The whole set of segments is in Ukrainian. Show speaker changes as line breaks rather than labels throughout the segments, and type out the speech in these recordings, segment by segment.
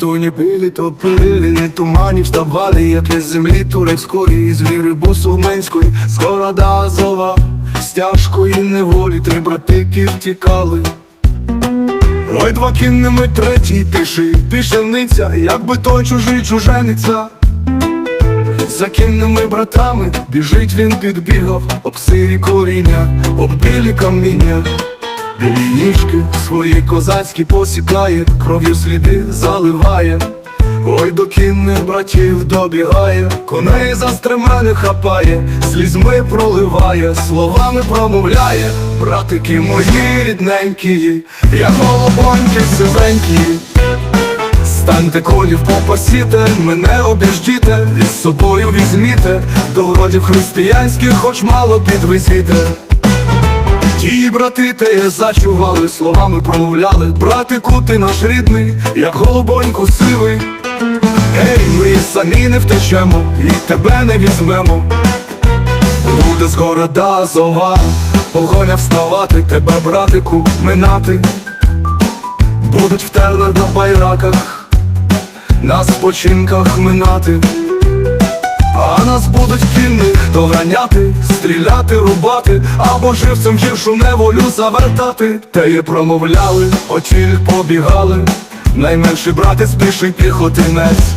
коні пилі, то пилі, не тумані вставали, як із землі турецької, з віри бусулменської, з города Азова, з тяжкої неволі, три братики втікали. Ой, два кінними третій піши, пішениця, якби той чужий чужениця. За кінними братами біжить він підбігав, об сирі коріння, об білі каміння. Білі ніжки свої козацькі посікає, кров'ю сліди заливає. Ой, до кінних братів добігає, коней за стремени хапає, слізьми проливає, словами промовляє, братики мої рідненькі, я голубонькі сивенькі. Станьте конів попасіте, мене обіждіте, із собою візьміте, до родів християнських хоч мало підвезіте. Ті брати те зачували, словами промовляли, братику, ти наш рідний, як голубонько сивий. Ей, ми самі не втечемо, і тебе не візьмемо. Буде з города зова, погоня вставати, тебе, братику, минати. Будуть в терли на байраках, на спочинках минати. Будуть кінних доганяти, стріляти, рубати, або живцем гіршу неволю завертати. Те і промовляли, очі побігали, найменший братець піший піхотинець.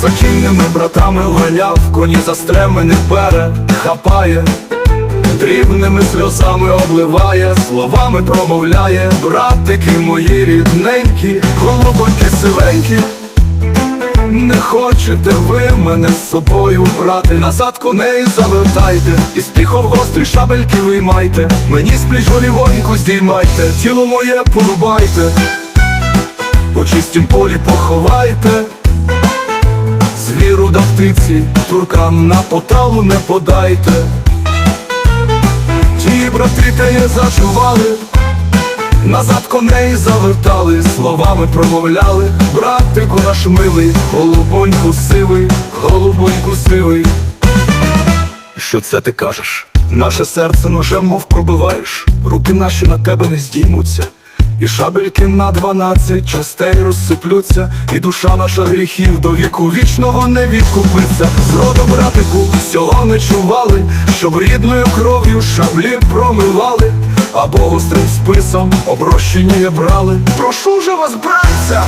За кінними братами ганяв, коні застремених бере, хапає, дрібними сльозами обливає, словами промовляє, братики мої рідненькі, голубонькі сивенькі. Хочете ви мене з собою брати, назад коней завертайте, і спіхов гострі шабельки виймайте, мені з пліч голівоньку здіймайте, тіло моє порубайте, по чистім полі поховайте, звіру да птиці, туркам на поталу не подайте. Ті брати теє зачували, Назад коней завертали, словами промовляли, братику наш милий, голубоньку сивий, голубоньку сивий. Що це ти кажеш? Наше серце ножем мов пробиваєш, руки наші на тебе не здіймуться, і шабельки на дванадцять частей розсиплються, і душа наша гріхів до віку вічного не відкупиться. Зроду, братику, всього не чували, щоб рідною кров'ю шаблі промивали, або гострим списом оброщені брали. Прошу же вас, братця,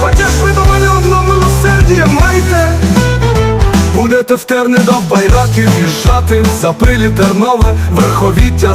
хоча ж ви до мене одно милосердя майте. Будете в терни до байраків в'їжджати, запилі тернове, верховіття